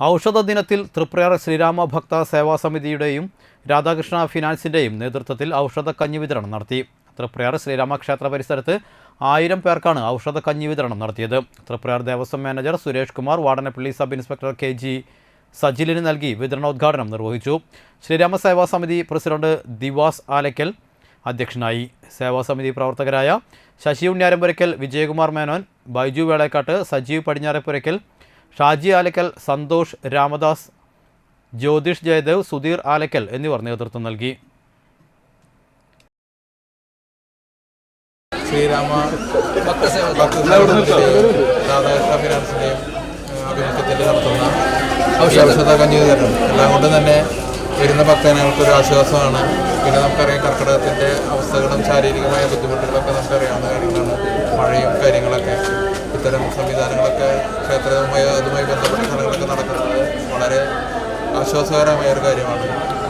ഔഷധ ദിനത്തിൽ തൃപ്രയാർ ശ്രീരാമ ഭക്ത സേവാ സമിതിയുടെയും രാധാകൃഷ്ണ ഫിനാൻസിന്റെയും നേതൃത്വത്തിൽ ഔഷധ കഞ്ഞി വിതരണം നടത്തി. തൃപ്രയാർ ശ്രീരാമ ക്ഷേത്ര പരിസരത്ത് ആയിരം പേർക്കാണ് ഔഷധ കഞ്ഞി വിതരണം നടത്തിയത്. Triprayar Devaswom manager Suresh Kumar Vadanappally sub inspector K G സജിലിന് നൽകി വിതരണോദ്ഘാടനം നിർവഹിച്ചു. ശ്രീരാമ സേവാ സമിതി പ്രസിഡന്റ് ദിവാസ് ആലക്കൽ അധ്യക്ഷനായി. സേവാ സമിതി പ്രവർത്തകരായ ശശി ഉണ്ണിയാരമ്പുരയ്ക്കൽ വിജയകുമാർ മേനോൻ ബൈജു വേളേക്കാട്ട് സജീവ് പടിഞ്ഞാറപ്പുരയ്ക്കൽ ഷാജി ആലക്കൽ സന്തോഷ് രാമദാസ് ജ്യോതിഷ് ജയദേവ് സുധീർ ആലക്കൽ എന്നിവർ നേതൃത്വം നൽകി. ശ്രീരാമ ഭക്തസേവത്തിന്റെയും രാധാകൃഷ്ണ ഫിനാൻസിന്റെയും ആഭിമുഖ്യത്തിൽ നടത്തുന്ന ഔഷധ കഞ്ഞി വിതരണം എല്ലാം കൊണ്ടും തന്നെ വരുന്ന ഭക്തജനങ്ങൾക്ക് ഒരു ആശ്വാസമാണ്. പിന്നെ നമുക്കറിയാം കർക്കിടകത്തിന്റെ അവസ്ഥകളും ശാരീരികമായ ബുദ്ധിമുട്ടുകളൊക്കെ നമുക്കറിയാവുന്ന കാര്യങ്ങളാണ്. മഴയും കാര്യങ്ങളൊക്കെ. ഇത്തരം സംവിധാനങ്ങളൊക്കെ ക്ഷേത്രവുമായി അതുമായി ബന്ധപ്പെട്ട സ്ഥലങ്ങളൊക്കെ നടക്കുന്നത് വളരെ ആശ്വാസകരമായ ഒരു കാര്യമാണ്.